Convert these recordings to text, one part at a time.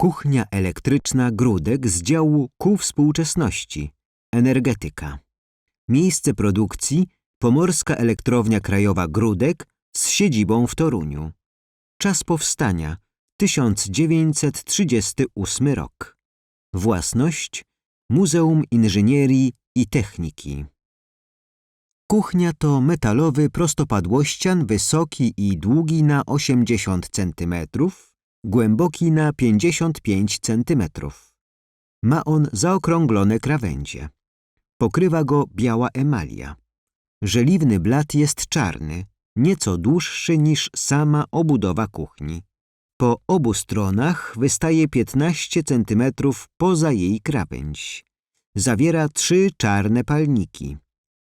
Kuchnia elektryczna Grudek z działu ku współczesności. Energetyka. Miejsce produkcji Pomorska Elektrownia Krajowa Grudek z siedzibą w Toruniu. Czas powstania 1938 rok. Własność Muzeum Inżynierii i Techniki. Kuchnia to metalowy prostopadłościan wysoki i długi na 80 cm, głęboki na 55 cm. Ma on zaokrąglone krawędzie. Pokrywa go biała emalia. Żeliwny blat jest czarny, nieco dłuższy niż sama obudowa kuchni. Po obu stronach wystaje 15 cm poza jej krawędź. Zawiera trzy czarne palniki.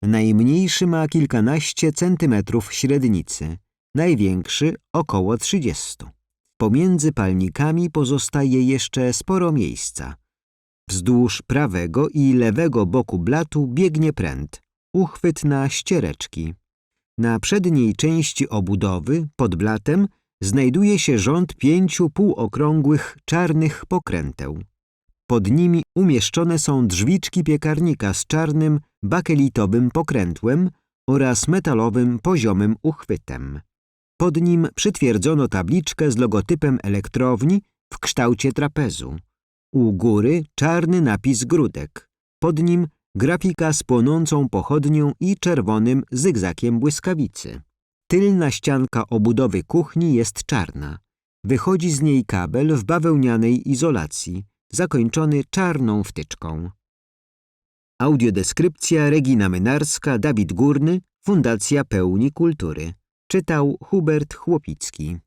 Najmniejszy ma kilkanaście centymetrów średnicy, największy około 30. Pomiędzy palnikami pozostaje jeszcze sporo miejsca. Wzdłuż prawego i lewego boku blatu biegnie pręt, uchwyt na ściereczki. Na przedniej części obudowy, pod blatem, znajduje się rząd pięciu półokrągłych czarnych pokręteł. Pod nimi umieszczone są drzwiczki piekarnika z czarnym, bakelitowym pokrętłem oraz metalowym poziomym uchwytem. Pod nim przytwierdzono tabliczkę z logotypem elektrowni w kształcie trapezu. U góry czarny napis grudek, pod nim grafika z płonącą pochodnią i czerwonym zygzakiem błyskawicy. Tylna ścianka obudowy kuchni jest czarna. Wychodzi z niej kabel w bawełnianej izolacji, zakończony czarną wtyczką. Audiodeskrypcja Regina Mynarska, Dawid Górny, Fundacja Pełni Kultury. Czytał Hubert Chłopicki.